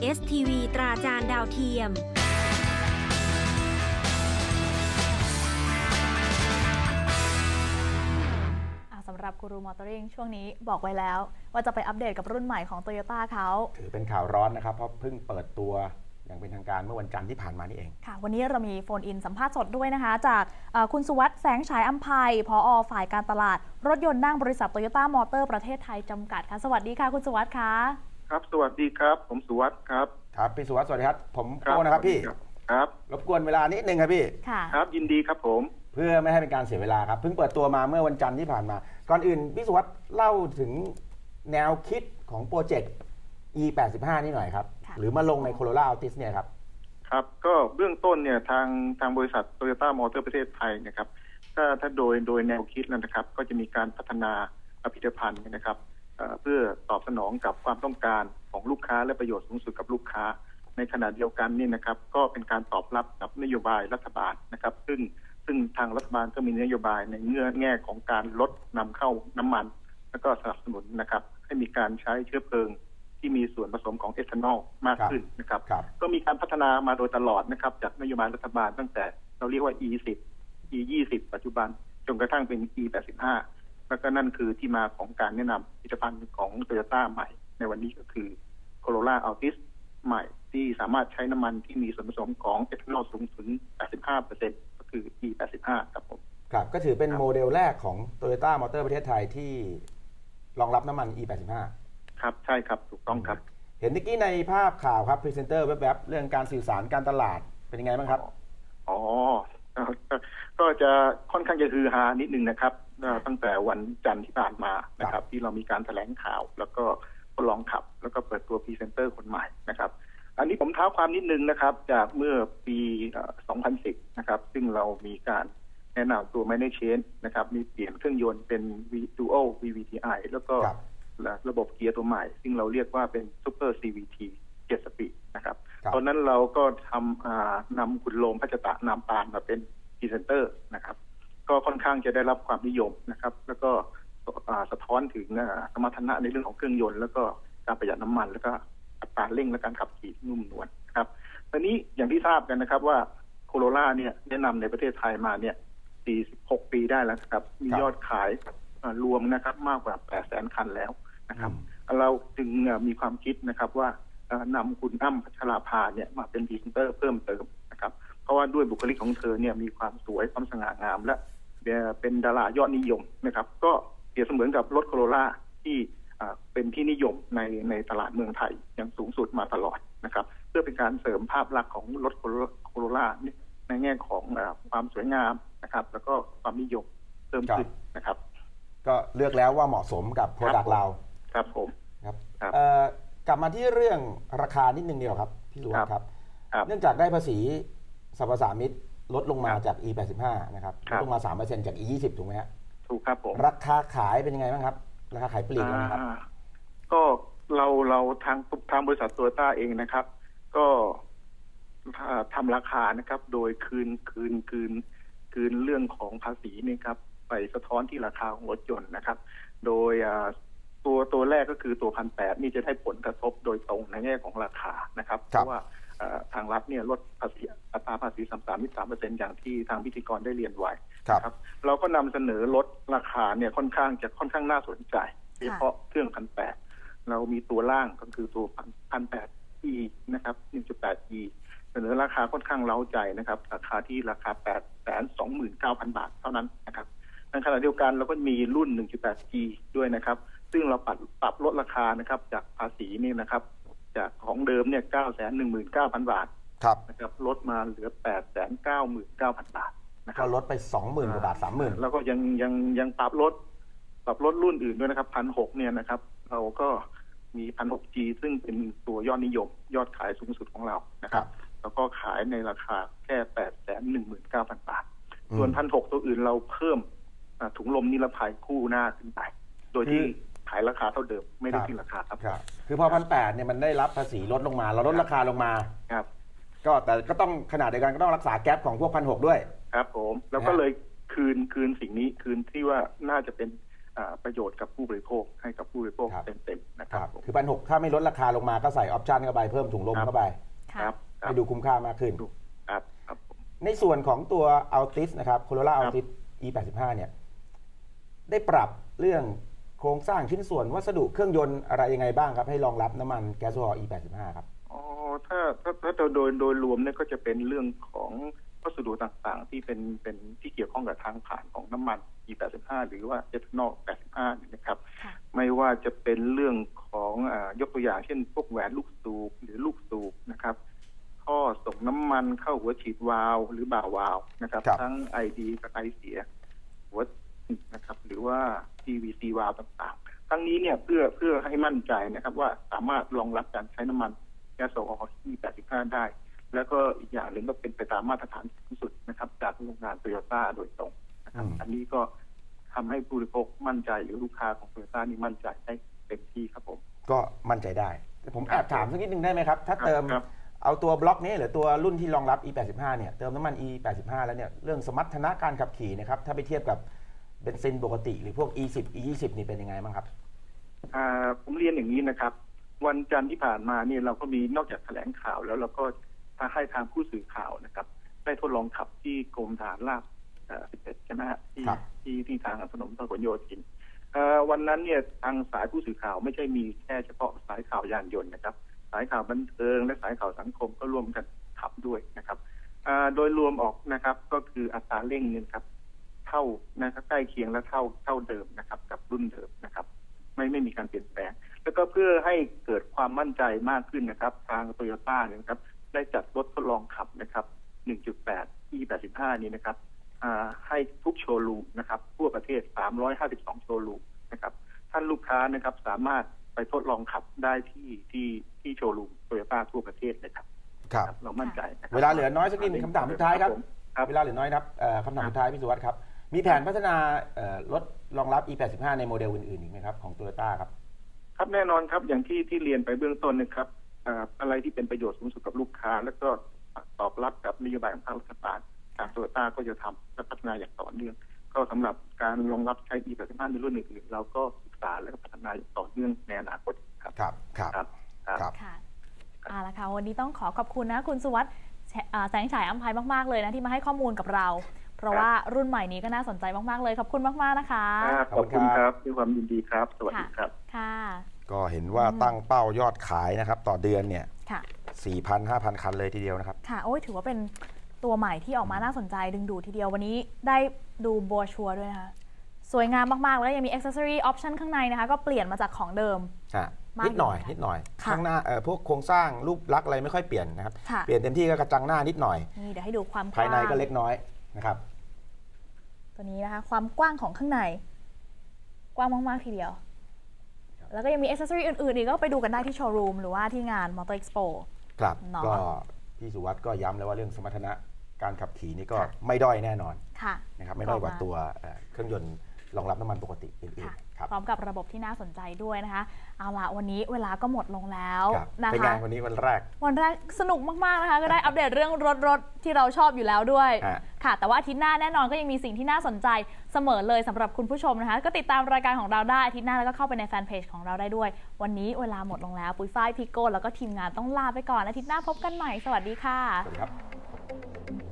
PSTV ตราจานดาวเทียมอ่าสำหรับกูรูมอเตอร์ริงช่วงนี้บอกไว้แล้ว ว่าจะไปอัปเดตกับรุ่นใหม่ของ Toyota เขา ถือเป็นข่าวร้อนนะครับ เพราะเพิ่งเปิดตัวอย่างเป็นทางการเมื่อวันจันทร์ที่ผ่านมานี่เอง ค่ะ วันนี้เรามีโฟนอินสัมภาษณ์สดด้วยนะคะ จากเอ่อคุณสุวัสด์แสงฉายอัมภัยพออฝ่ายการตลาด รถยนต์นั่งบริษัทโตโยต้ามอเตอร์ประเทศไทยจำกัดค่ะ สวัสดีค่ะ คุณสุวัสด์ค่ะ ครับสวัสดีครับ ผมสุวัสด์ครับครับพี่สุวัสดิ์สวัสดีครับ ผมโก้นะครับพี่ครับรบกวนเวลานิดนึงครับพี่ค่ะครับ ยินดีครับผม เพื่อไม่ให้เป็นการเสียเวลาครับเพิ่งเปิดตัวมาเมื่อวันจันทร์ที่ผ่านมา ก่อนอื่นพี่สุวัสดิ์เล่าถึงแนวคิดของโปรเจกต์ E85 นี่หน่อยครับค่ะหรือมาลงในโคโรล่าอัลติสเนี่ยครับครับก็เบื้องต้นเนี่ยทางทางบริษัทโตโยต้ามอเตอร์ประเทศไทยนะครับ ถ้าถ้าโดยโดยแนวคิดแล้วนะครับ ก็จะมีการพัฒนาผลิตภัณฑ์นะครับ เอ่อเพื่อตอบสนองกับความต้องการของลูกค้าและประโยชน์สูงสุดกับลูกค้า ในขณะเดียวกันนี่นะครับ ก็เป็นการตอบรับกับนโยบายรัฐบาลนะครับ ซึ่งซึ่งทางรัฐบาลก็มีนโยบายในเงื่อแง่ของการลดนำเข้าน้ำมัน แล้วก็สนับสนุนนะครับ ให้มีการใช้เชื้อเพลิงที่มีส่วนผสมของเอทานอลมากขึ้นนะครับครับ ก็มีการพัฒนามาโดยตลอดนะครับ จากนโยบายรัฐบาลตั้งแต่เราเรียกว่า E10 E20 ปัจจุบันจนกระทั่งเป็น E85 แล้วก็นั่นคือที่มาของการแนะนำผลิตภัณฑ์ของโตโยต้าใหม่ ในวันนี้ก็คือ Corolla Altis ใหม่ที่สามารถใช้น้ำมันที่มีส่วนผสมของเอทานอลสูงถึง 85%ก็คือ E85 ครับผม ครับ ก็ถือเป็นครับโมเดลแรกของ Toyota m o เตอร์ประเทศไทยที่รองรับน้ำมัน E85 ครับ ใช่ครับ ถูกต้องครับ เห็นเมื่อกี้ในภาพข่าวครับพรีเซนเตอร์แวบๆเรื่องการสื่อสารการตลาดเป็นยังไงบ้างครับ อ๋อ ก็ก็ก็จะค่อนข้างจะฮือฮานิดนึงนะครับเอ่อ ตั้งแต่วันจันทร์ที่ผ่านมานะครับ ที่เรามีการแถลงข่าว แล้วก็ทดลองขับ แล้วก็เปิดตัวพรีเซนเตอร์คนใหม่นะครับ อันนี้ผมเท้าความนิดนึงนะครับ จากเมื่อปีเอ่อ2010 นะครับ ซึ่งเรามีการแนะนำตัว Manage Change นะครับ มีเปลี่ยนเครื่องยนต์เป็น V- Dual VVTi แล้วก็ครับและระบบเกียร์ตัวใหม่ ซึ่งเราเรียกว่าเป็น Super CVT 7 Speed นะครับครับ ตอนนั้นเราก็ทำอ่านำคุณโลมพัชตะนามปานมาเป็นพรีเซนเตอร์นะครับ ก็ค่อนข้างจะได้รับความนิยมนะครับ แล้วก็อ่าสะท้อนถึงอ่าสมรรถนะในเรื่องของเครื่องยนต์ แล้วก็การประหยัดน้ำมัน แล้วก็อัตราเร่งและการขับขี่ที่นุ่มนวลนะครับตอนนี้อย่างที่ทราบกันนะครับว่าโคโรล่าเนี่ยแนะนำในประเทศไทยมาเนี่ย 46 ปีได้แล้วนะครับ มีครับยอดขายอ่ารวมนะครับมากกว่า800,000คันแล้วนะครับอืมเราจึงเอ่อมีความคิดนะครับว่าเอ่อนำคุณอ้ำพัชราภาเนี่ยมาเป็นพรีเซนเตอร์เพิ่มเติมนะครับ เพราะว่าด้วยบุคลิกของเธอเนี่ยมีความสวยความสง่างามและ เอ่อเป็นดารายอดนิยมนะครับ ก็เปรียบเสมือนกับรถโคโรล่าที่อ่าเป็นที่นิยมในในตลาดเมืองไทยอย่างสูงสุดมาตลอดนะครับ เพื่อเป็นการเสริมภาพลักษณ์ของรถโคโรล่าเนี่ยในแง่ของเอ่อความสวยงามนะครับ แล้วก็ความนิยมเพิ่มขึ้นนะครับ ก็เลือกแล้วว่าเหมาะสมกับโปรดักครับต์เราครับผมครับครับเอ่อกลับมาที่เรื่องราคานิดนึงเดียวครับพี่สุวัสดิ์ครับครับ เนื่องจากได้ภาษีสรรพสามิต ลดลงมาครับจาก E85 นะครับคลรัดบลงมา 3%จาก E20 ถูกไหมฮะถูกครับผมราคาขายเป็นยังไงบ้างครับ ราคาขายปลีกแล้วนะครับอ่าก็เราเราทางทางบริษัทโตโยต้าเองนะครับ ก็อ่าทำราคานะครับ โดยคืนคืนคืนคืนเรื่องของภาษีนี่ครับ ไปสะท้อนที่ราคาของรถยนต์นะครับ โดยอ่าตัวตัวแรกก็คือตัวพันแปดนี่จะได้ผลกระทบโดยตรงในแง่ของราคานะครับ เพครับราะว่าอ่า ทางรัฐเนี่ยลดภาษีอัตราภาษีสามสามสามเปอร์เซ็นอย่างที่ทางพิธีกรได้เรียนไว้ครับครับเราก็นำเสนอลดราคาเนี่ยค่อนข้างจะค่อนข้างน่าสนใจโดยเฉพาะเครื่องพันแปดเรามีตัวล่างก็คือตัวพันแปด e นะครับ1.8 e เสนอราคาค่อนข้างเล้าใจนะครับ ราคาที่ราคา8 2 9 0 0 0บาทเท่านั้นนะครับในขณะเดียวกันเราก็มีรุ่น 1.8 g ด้วยนะครับ ซึ่งเราปรับปรับลดราคานะครับจากภาษีนี่นะครับ จากของเดิมเนี่ย919,000บาทครับนะครับลดมาเหลือ899,000บาทนะคก็รับลดไป20,000กว่าบาท30,000แล้วก็ยังยังยังปรับลดปรับลดรุ่นอื่นด้วยนะครับพันหกเนี่ยนะครับ เราก็มีพันหกจีซึ่งเป็นตัวยอดนิยม ยอดขายสูงสุดของเรานะครับ แล้วก็ขายในราคาแค่แปดแสนหนึ่งหมื่นเก้าพันบาทอืมส่วนพันหกตัวอื่นเราเพิ่มอ่าถุงลมนิรภัยคู่หน้าขึ้นไป โดยที่คือ ขายราคาเท่าเดิมไม่ได้ครับขึ้นราคาครับครับ คือพอพันแปดเนี่ยมันได้รับภาษีลดลงมา เราลดราคาลงมาครับ ก็แต่ก็ต้องขนาดเดียวกันก็ต้องรักษาแก๊ปของพวกพันหกด้วย ครับ ผมแล้วก็นะฮะเลยคืนคืนสิ่งนี้คืนที่ว่าน่าจะเป็นอ่าประโยชน์กับผู้บริโภคให้กับผู้บริโภคครับเต็มๆนะคครัรับบผมคือพันหกถ้าไม่ลดราคาลงมาก็ใส่ออปชันเข้าไปเพิ่มถุงลมครับเข้าไปคค่ะรับครัให้บดูคุ้มค่ามากขึ้นครับครับผมในส่วนของตัว Altis นะครับ Corolla ครับ Altis E85 เนี่ย ได้ปรับเรื่อง โครงสร้างชิ้นส่วนวัสดุเครื่องยนต์อะไรยังไงบ้างครับ ให้รองรับน้ำมันแก๊สโซฮอล์ E85 ครับอ๋อถ้าถ้าถ้าโดยโดยรวมเนี่ยก็จะเป็นเรื่องของวัสดุต่างๆ ที่เป็นเป็นที่เกี่ยวข้องกับทางผ่านของน้ำมัน E85 หรือว่าเอทานอล85เนี่ยนะครับค่ะไม่ว่าจะเป็นเรื่องของอายกตัวอย่างเช่น พวกแหวนลูกสูบหรือลูกสูบนะครับท่อส่งน้ำมันเข้าหัวฉีดวาล์วหรือบ่าวาล์วนะครับครับทั้งไอดีกับไอเสียหัว นะครับ หรือว่า PVC วาล์วต่างๆ ทั้งนี้เนี่ยเพื่อเพื่อให้มั่นใจนะครับ ว่าสามารถรองรับการใช้น้ำมันแก๊สโซฮอล์ที่ 85 ได้ แล้วก็อีกอย่างหนึ่งก็เป็นไปตามมาตรฐานสูงสุดนะครับ จากโรงงานโตโยต้าโดยตรงนะครับอืมอันนี้ก็ทำให้ผู้บริโภคมั่นใจหรือลูกค้าของโตโยต้านี่มั่นใจได้เต็มที่ครับผม ก็มั่นใจได้แต่ผมแอบถามสักนิดนึงได้ไหมครับ ถ้าเติมครับเอาตัวบล็อกนี้หรือตัวรุ่นที่รองรับ E85 เนี่ยเติมน้ำมัน E85 แล้วเนี่ยเรื่องสมรรถนะการขับขี่นะครับถ้าไปเทียบกับ เบนซินปกติหรือพวก E10 E20 นี่เป็นยังไงบ้างครับอ่าผมเรียนอย่างนี้นะครับ วันจันทร์ที่ผ่านมาเนี่ยเราก็มีนอกจากแถลงข่าวแล้วเราก็ให้ทางผู้สื่อข่าวนะครับ ได้ทดลองขับที่กรมฐานราบเอ่อ11ใช่ไหมฮะที่ครับที่ที่ทางถนนพหลโยธินเอ่อวันนั้นเนี่ยทางสายผู้สื่อข่าวไม่ใช่มีแค่เฉพาะสายข่าวยานยนต์นะครับ สายข่าวบันเทิงและสายข่าวสังคมก็ร่วมกันขับด้วยนะครับอ่าโดยรวมออกนะครับก็คืออัตราเร่งเนี่ยนะครับ เท่านะครับใกล้เคียงและเท่าเท่าเดิมนะครับ กับรุ่นเดิมนะครับ ไม่ไม่มีการเปลี่ยนแปลง แล้วก็เพื่อให้เกิดความมั่นใจมากขึ้นนะครับ ทางโตโยต้าเนี่ยนะครับ ได้จัดรถทดลองขับนะครับ 1.8 E85 นี้นะครับอ่าให้ทุกโชว์รูมนะครับทั่วประเทศ 352 โชว์รูมนะครับ ท่านลูกค้านะครับสามารถไปทดลองขับได้ที่ที่ที่โชว์รูมโตโยต้าทั่วประเทศเลยครับครับครับเรามั่นใจนะครับเวลาเหลือน้อยสักนิดหนึ่งคำถามสุดท้ายครับผมครับ เวลาเหลือน้อยนะครับเอ่อคำถามสุดท้ายพี่สุวัสดิ์ครับ มีแผนพัฒนาเอ่อรถรองรับ E85 ในโมเดลอื่นๆ อีกไหมครับ ของ Toyota ครับ ครับแน่นอนครับอย่างที่ที่เรียนไปเบื้องต้นนะครับอ่าอะไรที่เป็นประโยชน์สูงสุดกับลูกค้า แล้วก็ตอบรับกับนโยบายของทางรัฐบาลทางโตโยต้าก็จะทำและพัฒนาอย่างต่อเนื่อง ก็สำหรับการรองรับใช้ E85 ในรุ่นอื่นๆเราก็ศึกษาและก็พัฒนาอย่างต่อเนื่องในอนาคตครับครับครับครับครับครับค่ะเอาละค่ะวันนี้ต้องขอขอบคุณนะคุณสุวัสด์แชอ่าแสงฉายอัมภัยมากๆเลยนะที่มาให้ข้อมูลกับเรา เพราะว่ารุ่นใหม่นี้ก็น่าสนใจมากๆเลย ขอบคุณมากๆนะคะครับขอบคุณครับด้วยความยินดีครับ สวัสดีครับ ค่ะ ก็เห็นว่าตั้งเป้ายอดขายนะครับ ต่อเดือนเนี่ยค่ะ4,000 5,000คันเลยทีเดียวนะครับ ค่ะ โอ้ยถือว่าเป็นตัวใหม่ที่ออกมาน่าสนใจดึงดูดทีเดียววันนี้ได้ดูโบรชัวร์ด้วยนะคะ สวยงามมาก ๆ แล้วยังมี accessory option ข้างในนะคะ ก็เปลี่ยนมาจากของเดิมอะมากนิดหน่อยอยู่นิดหน่อยค่ะข้างหน้าเอ่อพวกโครงสร้างรูปลักษณ์อะไรไม่ค่อยเปลี่ยนนะครับค่ะเปลี่ยนเต็มที่ก็กระจังหน้านิดหน่อยนี่เดี๋ยวให้ดูความกภายในว้างก็เล็กน้อยนะครับ ตัวนี้นะคะ ความกว้างของข้างใน กว้างมาก ๆ ทีเดียวครับแล้วก็ยังมีอ c เซสซอรี่อื่น ๆ อีกก็ไปดูกันได้ที่โชว์รูมหรือว่าที่งาน Motor Expo ครับเนาะก็พี่สุวัสด์ก็ย้ำแล้วว่าเรื่องสมรรถนะการขับขี่นี่ก็ค่ะไม่ด้อยแน่นอนค่ะนะครับไม่ด้อยกว่าก็มาตัวเอ่อเครื่องยนต์รองรับน้ำมันปกติอื่นค่ะๆครับ พร้อมกับระบบที่น่าสนใจด้วยนะคะเอาละวันนี้เวลาก็หมดลงแล้วครับนะเป็นไงคะวันนี้วันแรก วันแรกสนุกมากๆนะคะก็ได้อัปเดตเรื่องรถรถที่เราชอบอยู่แล้วด้วยฮะค่ะ แต่ว่าอาทิตย์หน้าแน่นอนก็ยังมีสิ่งที่น่าสนใจเสมอเลยสำหรับคุณผู้ชมนะคะ ก็ติดตามรายการของเราได้อาทิตย์หน้าแล้วก็เข้าไปในแฟนเพจของเราได้ด้วย วันนี้เวลาหมดลงแล้วปุ้ยฝ้ายพี่โก้แล้วก็ทีมงานต้องลาไปก่อนอาทิตย์หน้าพบกันใหม่สวัสดีค่ะสวัสดีครับ